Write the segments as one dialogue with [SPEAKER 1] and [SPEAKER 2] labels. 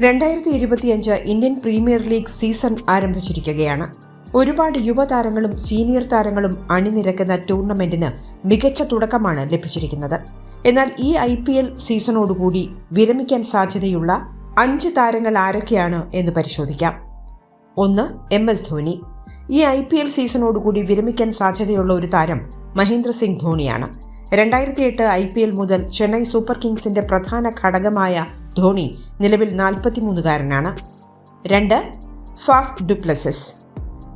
[SPEAKER 1] രണ്ടായിരത്തി ഇരുപത്തിയഞ്ച് Indian premier league season ആരംഭിച്ചിരിക്കുകയാണ്. ഒരുപാട് യുവതാരങ്ങളും സീനിയർ താരങ്ങളും അണിനിരക്കുന്ന ടൂർണമെന്റിന് മികച്ച തുടക്കമാണ് ലഭിച്ചിരിക്കുന്നത്. എന്നാൽ ഈ ഐ പി എൽ സീസണോടുകൂടി വിരമിക്കാൻ സാധ്യതയുള്ള അഞ്ച് താരങ്ങൾ ആരൊക്കെയാണ് എന്ന് പരിശോധിക്കാം. ഒന്ന് എം എസ് ധോനി ഈ ഐ പി എൽ സീസണോടുകൂടി വിരമിക്കാൻ സാധ്യതയുള്ള ഒരു താരം മഹേന്ദ്ര സിംഗ് ധോണിയാണ്. രണ്ടായിരത്തി എട്ട് ഐ പി എൽ മുതൽ ചെന്നൈ സൂപ്പർ കിങ്സിന്റെ പ്രധാന ഘടകമായ ധോണി നിലവിൽ നാൽപ്പത്തിമൂന്നുകാരനാണ്. രണ്ട് ഫാഫ് ഡുപ്ലസസ്.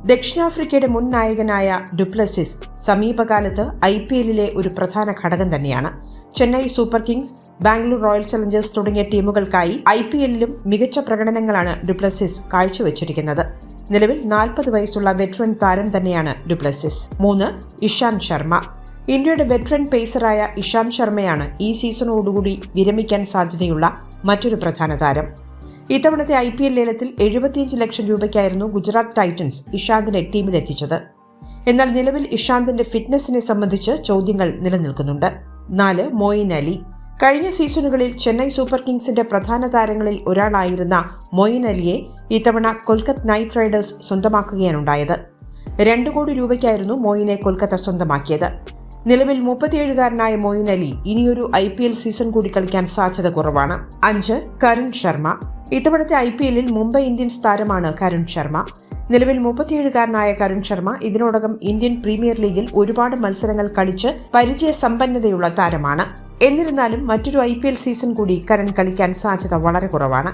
[SPEAKER 1] ദക്ഷിണാഫ്രിക്കയുടെ മുൻ നായകനായ ഡുപ്ലസിസ് സമീപകാലത്ത് ഐ പി എല്ലിലെ ഒരു പ്രധാന ഘടകം തന്നെയാണ്. Chennai super kings Bangalore royal challengers തുടങ്ങിയ ടീമുകൾക്കായി ഐ പി എല്ലിലും മികച്ച പ്രകടനങ്ങളാണ് ഡുപ്ലസിസ് കാഴ്ചവെച്ചിരിക്കുന്നത്. നിലവിൽ നാൽപ്പത് വയസ്സുള്ള വെറ്ററൻ താരം തന്നെയാണ് ഡുപ്ലസിസ്. മൂന്ന് ഇഷാന്ത് ശർമ്മ. ഇന്ത്യയുടെ വെറ്ററൻ പേസറായ ഇഷാന്ത് ശർമ്മയാണ് ഈ സീസണോടുകൂടി വിരമിക്കാൻ സാധ്യതയുള്ള മറ്റൊരു പ്രധാന താരം. ഇത്തവണത്തെ ഐ പി എൽ ലേലത്തിൽ എഴുപത്തിയഞ്ച് ലക്ഷം രൂപയ്ക്കായിരുന്നു ഗുജറാത്ത് ടൈറ്റൻസ് ഇഷാന്തിനെ ടീമിലെത്തിച്ചത്. എന്നാൽ നിലവിൽ ഇഷാന്തിന്റെ ഫിറ്റ്നസിനെ സംബന്ധിച്ച് ചോദ്യങ്ങൾ നിലനിൽക്കുന്നുണ്ട്. നാല് മോയിൻ അലി. കഴിഞ്ഞ സീസണുകളിൽ ചെന്നൈ സൂപ്പർ കിങ്സിന്റെ പ്രധാന താരങ്ങളിൽ ഒരാളായിരുന്ന മൊയിൻ അലിയെ ഇത്തവണ കൊൽക്കത്ത നൈറ്റ് റൈഡേഴ്സ് സ്വന്തമാക്കുകയാണുണ്ടായത്. രണ്ടു കോടി രൂപയ്ക്കായിരുന്നു മോയിനെ കൊൽക്കത്ത സ്വന്തമാക്കിയത്. നിലവിൽ മുപ്പത്തിയേഴുകാരനായ മൊയിൻ അലി ഇനിയൊരു ഐ പി എൽ സീസൺ കൂടി കളിക്കാൻ സാധ്യത കുറവാണ്. അഞ്ച് കരുൺ ശർമ്മ. ഇത്തവണത്തെ ഐ പി എല്ലിൽ മുംബൈ ഇന്ത്യൻസ് താരമാണ് കരുൺ ശർമ്മ. നിലവിൽ മുപ്പത്തിയേഴുകാരനായ കരുൺ ശർമ്മ ഇതിനോടകം ഇന്ത്യൻ പ്രീമിയർ ലീഗിൽ ഒരുപാട് മത്സരങ്ങൾ കളിച്ച് പരിചയ സമ്പന്നതയുള്ള താരമാണ്. എന്നിരുന്നാലും മറ്റൊരു ഐ സീസൺ കൂടി കരൺ കളിക്കാൻ സാധ്യത വളരെ കുറവാണ്.